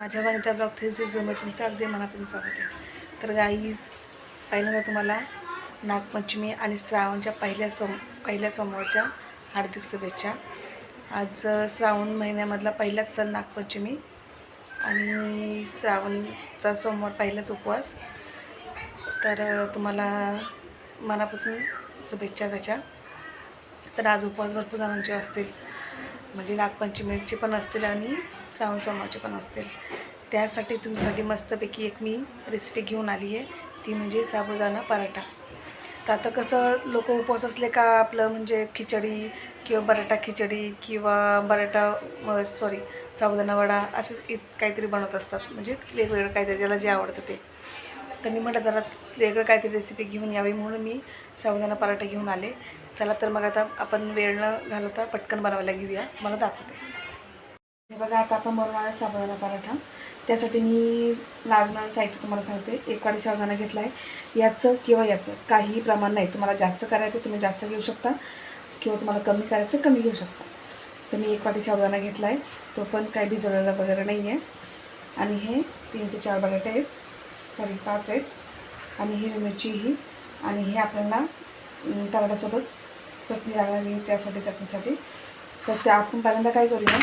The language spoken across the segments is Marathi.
माझ्या वनिता ब्लॉग थ्री सिक्स तुमचं अगदी मनापासून स्वागत आहे. तर गाईज पहिल्यांदा तुम्हाला नागपंचमी आणि श्रावणच्या पहिल्या सोम पहिल्या सोमवारच्या हार्दिक शुभेच्छा. आज श्रावण महिन्यामधला पहिलाच सण नागपंचमी आणि श्रावणचा सोमवार पहिलाच उपवास. तर तुम्हाला मनापासून शुभेच्छा त्याच्या तर आज उपवास भरपूर जणांचे असतील. म्हणजे नागपंचमीचे पण असतील आणि श्रावण सोमवारचे पण असतील. त्यासाठी तुमच्यासाठी मस्तपैकी एक मी रेसिपी घेऊन आली आहे. ती म्हणजे साबुदाणा पराठा. तर आता कसं लोक उपवास असले का आपलं म्हणजे खिचडी किंवा बराठा खिचडी किंवा बराटा सॉरी साबुदाणा वडा असंच इत काहीतरी बनवत असतात. म्हणजे वेगवेगळं काहीतरी ज्याला जे आवडतं ते. तर मी म्हटलं जरा वेगळं काहीतरी रेसिपी घेऊन यावी म्हणून मी साबुदाणा पराठा घेऊन आले. चला तर मग आता आपण वेळ न घालवता पटकन बनवायला घेऊया. तुम्हाला दाखवते. हे बघा आता आपण बनवणार आहे साबुदाणा पराठा. त्यासाठी मी लागणारं साहित्य तुम्हाला सांगते. एक वाटी साबुदाणा घेतला आहे याचं किंवा याचं काहीही प्रमाण नाही. तुम्हाला जास्त करायचं तुम्ही जास्त घेऊ शकता. किंवा तुम्हाला कमी करायचं कमी घेऊ शकता. तर मी एक वाटी साबुदाणा घेतला आहे तो पण काही भिजवलेला वगैरे नाही आहे आणि हे तीन ते चार बटाटे आहेत. सॉरी पाच आहेत. आणि हिरवी मिरची ही आणि हे आपल्याला अं, टमाट्यासोबत चटणी लागणार आहे त्यासाठी चटणीसाठी. तर त्या आपण पहिल्यांदा काय करूया?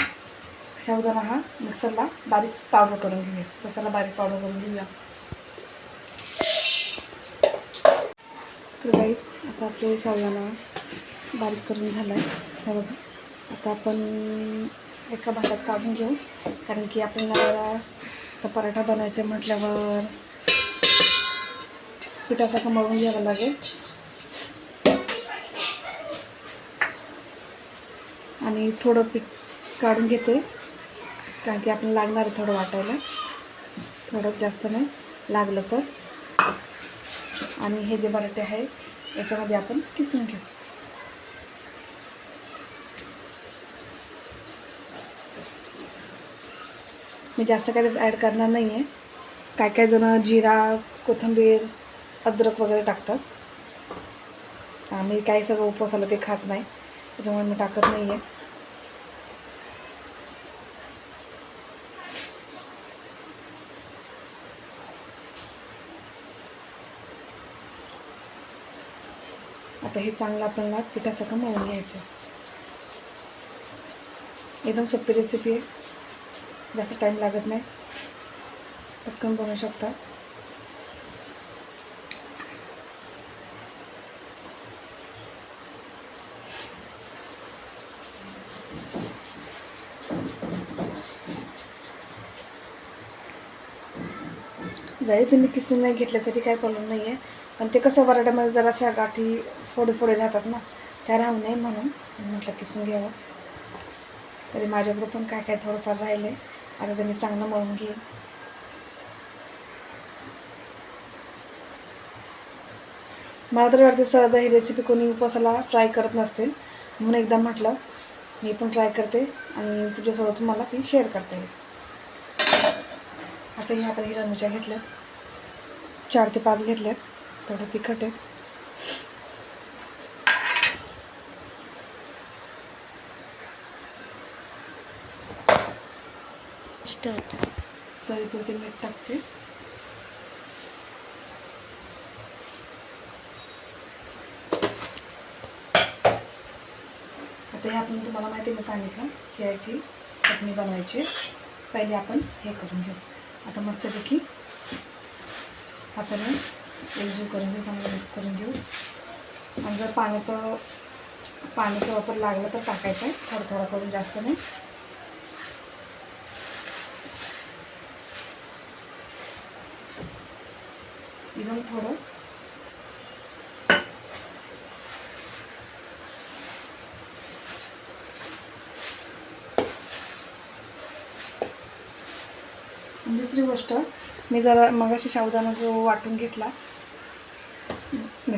साबुदाणा हा मिक्सरला बारीक पावडर करून घेऊया. तर बारीक पावडर करून घेऊया. तर गाईस आता आपले साबुदाणा बारीक करून झाला आहे हे बघा. आता आपण एका भागात काढून घेऊ. कारण की आपल्याला आता पराठा बनायचं म्हटल्यावर पिठाचा कमळून घ्यावं लागेल. आणि थोडं पीठ काढून घेते. कारण की आपल्याला लागणार आहे थोडं वाटायला. थोडं जास्त नाही लागलं तर. आणि हे जे बटाटे आहे याच्यामध्ये आपण किसून घेऊ. मी जास्त काय ॲड करणार नाही आहे काय काय जण जिरा कोथिंबीर अद्रक वगैरे टाकतात. आम्ही काही सगळं उपवासाला ते खात नाही. त्याच्यामुळे मी टाकत नाही आहे आता हे चांगलं आपल्याला पिठासारखं मळून घ्यायचं एकदम सोपी रेसिपी आहे. जास्त टाईम लागत नाही. पटकन बनवू शकता. जरी तुम्ही किसून नाही घेतलं तरी काही प्रॉब्लेम नाही आहे पण ते कसं बराट्यामध्ये जराशा गाठी फोडे फोडे राहतात ना त्या राहू नये म्हणून म्हटलं किसून घ्यावं? तरी माझ्याकडं पण काय काय थोडंफार राहिलं. आहे आता ते मी चांगलं मळून घेईन मला तरी वाटते सहजा ही रेसिपी कोणी उपवासाला ट्राय करत नसतील. म्हणून एकदा म्हटलं मी पण ट्राय करते आणि तुझ्यासोबत तुम्हाला ती शेअर करते. आता ह्या आपण हिरा मिरच्या घेतल्या चार ते पाच घेतल्यात. थोडं तिखट आहे. स्टार्ट चवीपुरते मीठ टाकते. आता हे आपण तुम्हाला माहिती मी सांगितलं की याची चटणी बनवायची पहिले आपण हे करून घेऊ. आता मस्तपैकी हाताने एकजीव करून घेऊ चांगलं मिक्स करून घेऊ. आणि जर पाण्याचं पाण्याचा वापर लागला तर टाकायचा आहे थोडं थोडं करून जास्त नाही. एकदम थोडं. दुसरी गोष्ट मी जरा मगाशी साबुदाणा जो वाटून घेतला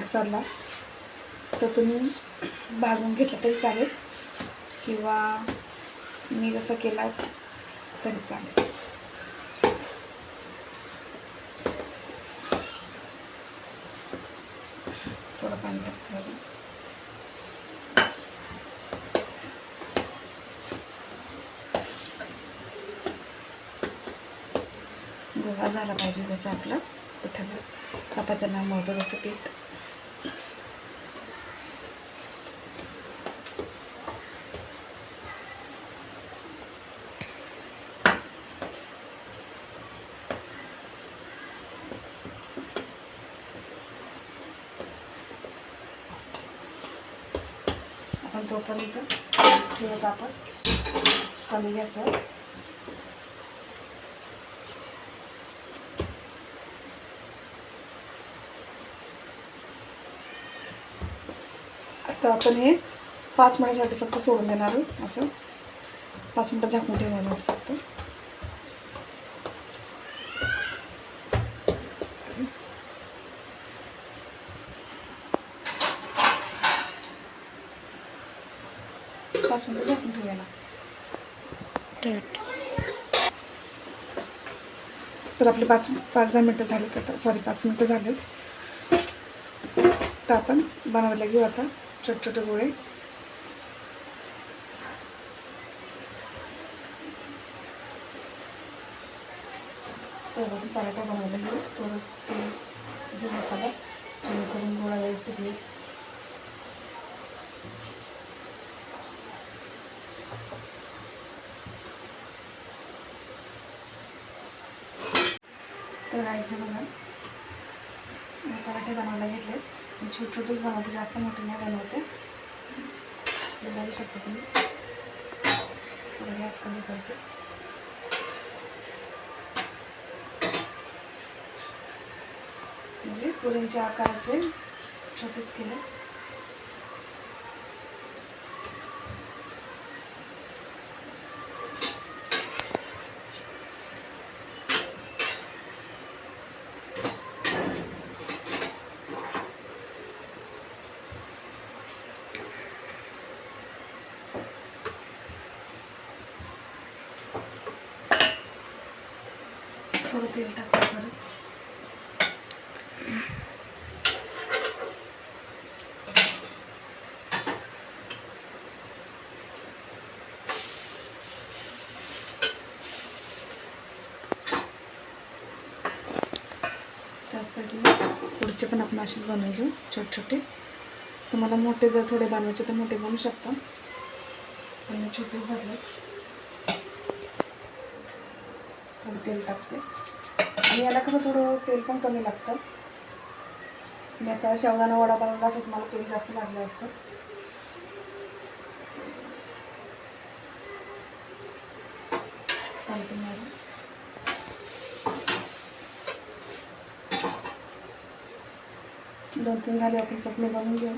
मिक्सरला. तर तुम्ही भाजून घेतला तरी चालेल. किंवा मी जसं केला तरी चालेल. थोडं पाणी टाकते अजून. गोळा झाला पाहिजे जसं आपलं. पिठाला चपात्यांना मळतो तसं पीठ पण तोपर्यंत ठेवत आपण? कमी गॅसवर आता आपण हे पाच मिनिटासाठी फक्त सोडून देणार असं. पाच मिनटं झाकून ठेवणार पाच मिनटं झाकून ठेवायला तर आपले पाच पाच दहा मिनटं झाले तर सॉरी पाच मिनटं झाले. तर आपण बनवायला घेऊ आता छोटे छोटे गोळे. तर आपण पराठा बनवायला घेऊ. थोडं तेल घेऊ हाताला जेणेकरून गोळा व्यवस्थित येईल. तर राहायचं बघा पराठे बनवायला घेतले मी छोटे छोटेच बनवते जास्त मोठे नाही बनवते. बघू शकता तुम्ही. थोडं गॅस कमी करते. म्हणजे पुरींच्या आकाराचे छोटेच केले थोडं तेल टाकायचं परत. पुढचे पण आपण असेच बनवून घेऊ छोटे छोटे तुम्हाला मोठे जर थोडे बनवायचे तर मोठे बनवू शकता. पण छोटे झाले भरले तेल टाकते. आणि याला कसं थोडं तेल पण कमी लागतं. मी आता शेवदाणा वडा बनवला असं मला तेल जास्त लागलं असतं. चालतं दोन तीन झाले आपण चटणी बनवून घेऊ.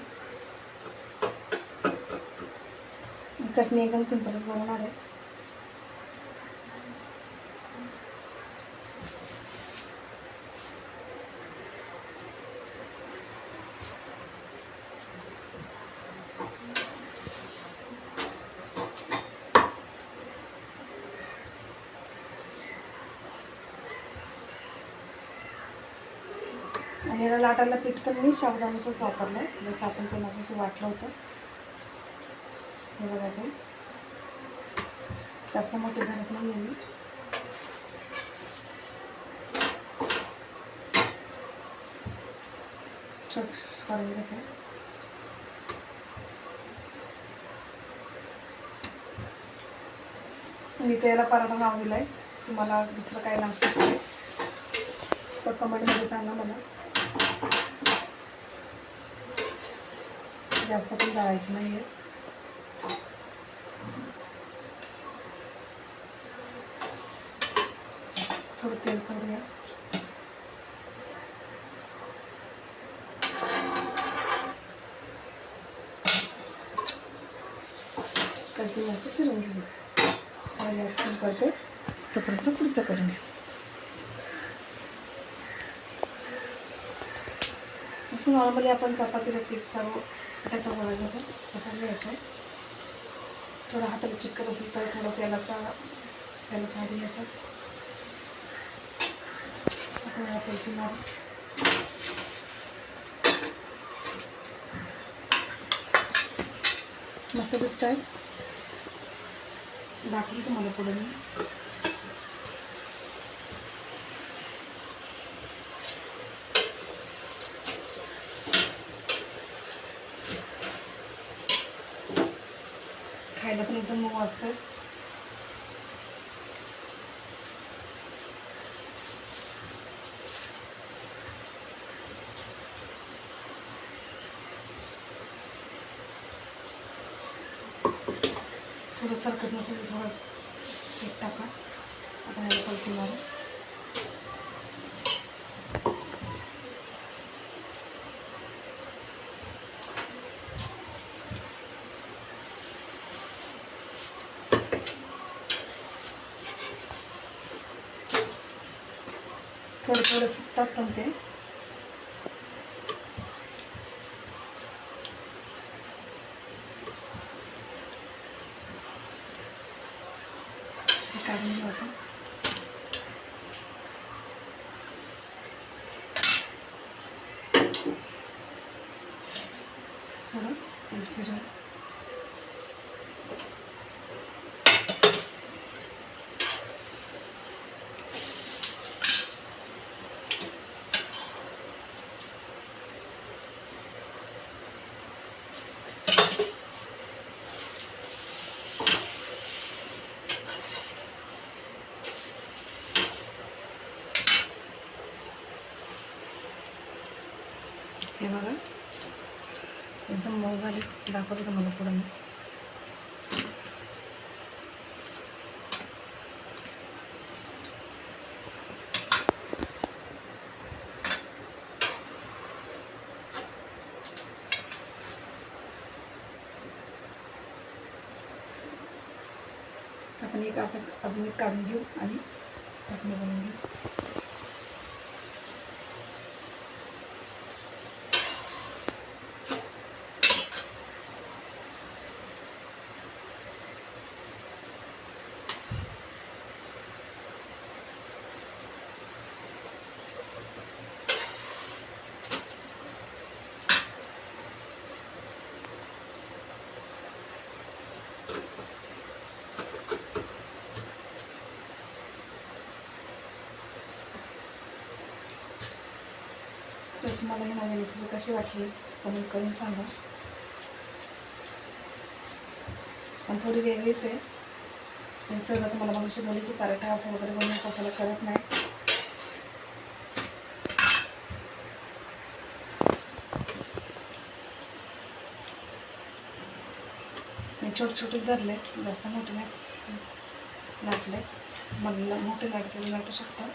चटणी एकदम सिंपलच बनवणार आहे. वाटायला पीठ पण मी साबुदाण्याचंच वापरलं आहे जसं आपण ते मगाशी वाटलं होतं. हे बघा ते. जास्त मोठे घरात नाही आहे मी. छोट करून घेते. मी त्याला पराठा नाव दिलं आहे तुम्हाला दुसरं काही नाव सुचते तर कमेंटमध्ये सांगा मला. जास्त पण जायचं नाही आहे थोडं तेल सोडूया कधी असं फिरून घेऊ गॅस पण करते. तोपर्यंत पुढचं करून घेऊ असं नॉर्मली आपण चपातीला पीठचा त्याचा गोळा घेतो तसाच घ्यायचं आहे. थोडा हाताला चिकट असेल तर थोडा तेलाचा तेलाचा आधी घ्यायचा. आपण यापैकी मारू मस्त दिसत आहे दाखवली तुम्हाला पुढे मी. पण थोडं सरकत नसेल थोडं एक टाका. आता याला पलटी मारू थोडे थोडे फुटतात पण ते हे काढून घेऊ आपण थोडं तेल फिरवून हे बघा. एकदम मऊ झाली दाखवतो तुम्हाला पुढं मी. आपण एक असं अजून एक काढून घेऊ आणि चटणी बनवून घेऊ. तुम्हाला ही माझी रेसिपी कशी वाटली? कमेंट करून सांगा. पण थोडी वेगळीच आहे. मी सहज तुम्हाला मग बोलली की पराठा असं वगैरे बनवून कसाला करत नाही. मी छोटे छोटे धरले जास्त मोठे नाही. लाटले. मला मोठे लाटचे लाटू शकता?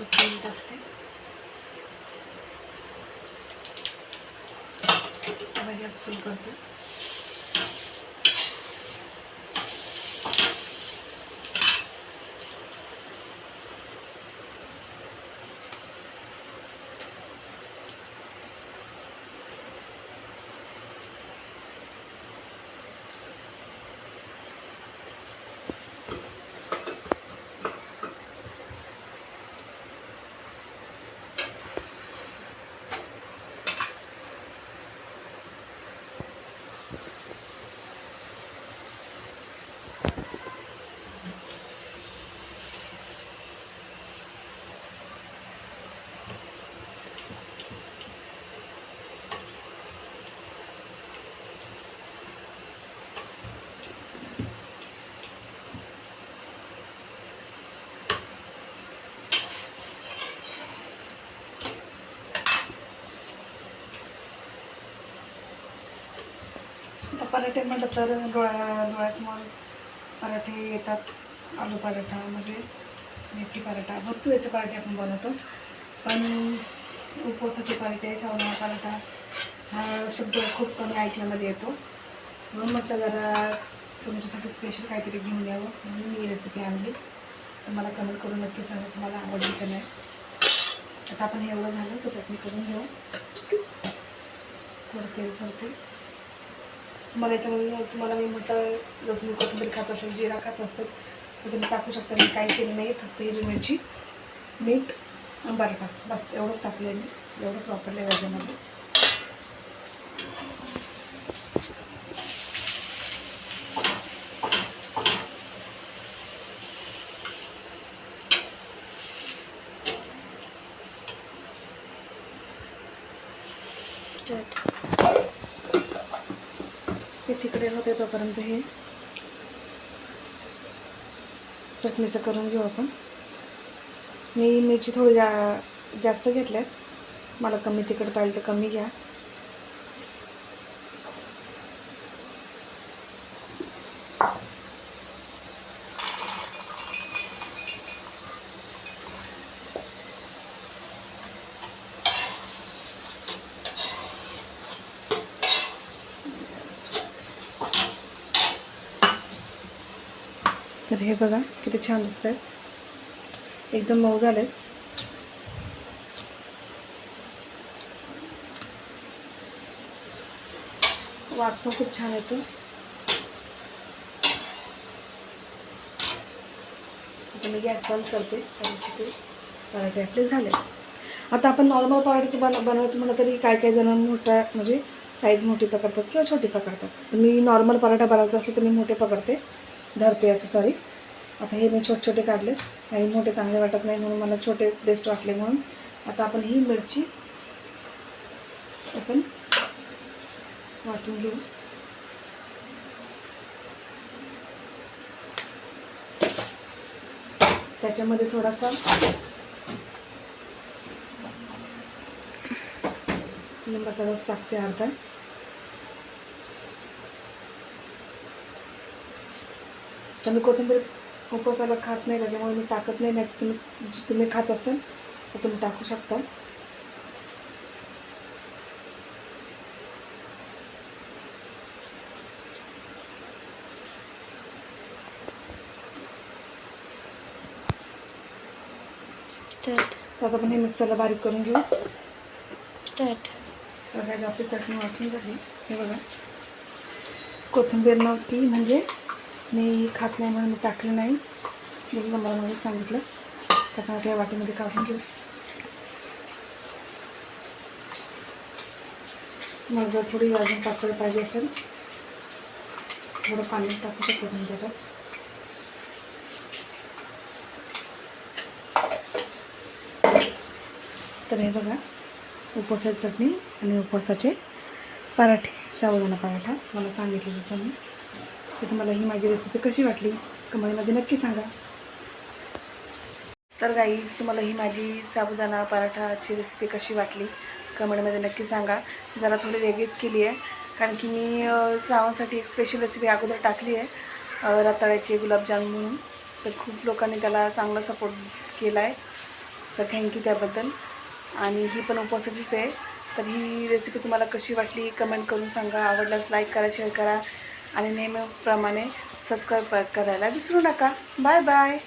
थोडं तेल टाकते गॅस फुल करते आता पराठे म्हटलं तर डोळ्या डोळ्यासमोर पराठे येतात आलू पराठा म्हणजे मेथी पराठा. भरपूर याचे पराठे आपण बनवतो. पण उपवासाचे पराठे शावणा पराठा हा शब्द खूप कमी ऐकण्यामध्ये येतो. म्हणून म्हटलं जरा तुमच्यासाठी स्पेशल काहीतरी घेऊन यावं. म्हणून मी रेसिपी आणली. तर मला कमेंट करून नक्की सांगा तुम्हाला आवडली का नाही. आता आपण हे एवढं झालं तर चटणी करून घेऊ. थोडं तेल सोडते. मग याच्यामध्ये तुम्हाला मी म्हटलं जर तुम्ही कोथिंबीर खात असेल जिरा खात असतात तर तुम्ही टाकू शकता. मी काही केलं नाही फक्त हिरवी मिरची मीठ बरं बटाटा. बस एवढंच टाकलं आहे मी. एवढंच वापरलं आहे भाज्यामध्ये ते तिकडे होते तोपर्यंत हे चटणीचं करून घेऊ आपण. मी मिरची थोडी जा जास्त घेतल्यात. मला कमी तिखट पाहिजे तर कमी घ्या. तर हे बघा किती छान दिसत आहेत एकदम मऊ झाले वास पण खूप छान येतो. आता मी गॅस बंद करते. कारण की ते पराठे आपले झाले आता आपण नॉर्मल पराठेचं बन बनवायचं म्हणलं तरी काय काय जण मोठा म्हणजे साईज मोठी पकडतात किंवा छोटी पकडतात. तर मी नॉर्मल पराठा बनवायचा असेल तर मी मोठे पकडते. धरते असं सॉरी आता हे मी छोटे छोटे काढले आणि मोठे चांगले वाटत नाही म्हणून मला छोटे बेस्ट वाटले म्हणून. आता आपण ही मिरची आपण वाटून घेऊ. त्याच्यामध्ये थोडासा लिंबाचा रस टाकते अर्धा. तर मी कोथिंबीर उपवासाला खात नाही त्याच्यामुळे मी टाकत नाही नाही तुम्ही जी तुम्ही खात असाल तर तुम्ही टाकू शकता. तर आता आपण हे मिक्सरला बारीक करून घेऊ. स्टार्ट काय आपली चटणी वाटून झाली. हे बघा. कोथिंबीर नव्हती म्हणजे मी खात नाही म्हणून मी टाकलं नाही. जसं मला म्हणजे सांगितलं. तर त्या वाटीमध्ये काढून घेऊ. मला जर थोडी अजून पातळ पाहिजे असेल थोडं पाणी टाकू शकतो तुम्ही त्याच्यात. तर हे बघा उपवासाची चटणी आणि उपवासाचे पराठे साबुदाणा पराठा मला सांगितलं जसं मी. तर तुम्हाला ही माझी रेसिपी कशी वाटली कमेंटमध्ये नक्की सांगा. तर गाईज तुम्हाला ही माझी साबुदाणा पराठाची रेसिपी कशी वाटली कमेंटमध्ये नक्की सांगा. जरा थोडी वेगळीच केली आहे कारण की मी श्रावणसाठी एक स्पेशल रेसिपी अगोदर टाकली आहे रताळ्याची गुलाबजाम म्हणून. तर खूप लोकांनी त्याला चांगला सपोर्ट केला आहे. तर थँक्यू त्याबद्दल. आणि ही पण उपवासाचीच आहे. तर ही रेसिपी तुम्हाला कशी वाटली कमेंट करून सांगा. आवडल्यास लाईक करा शेअर करा. आणि नेहमीप्रमाणे सबस्क्राईब करायला विसरू नका. Bye bye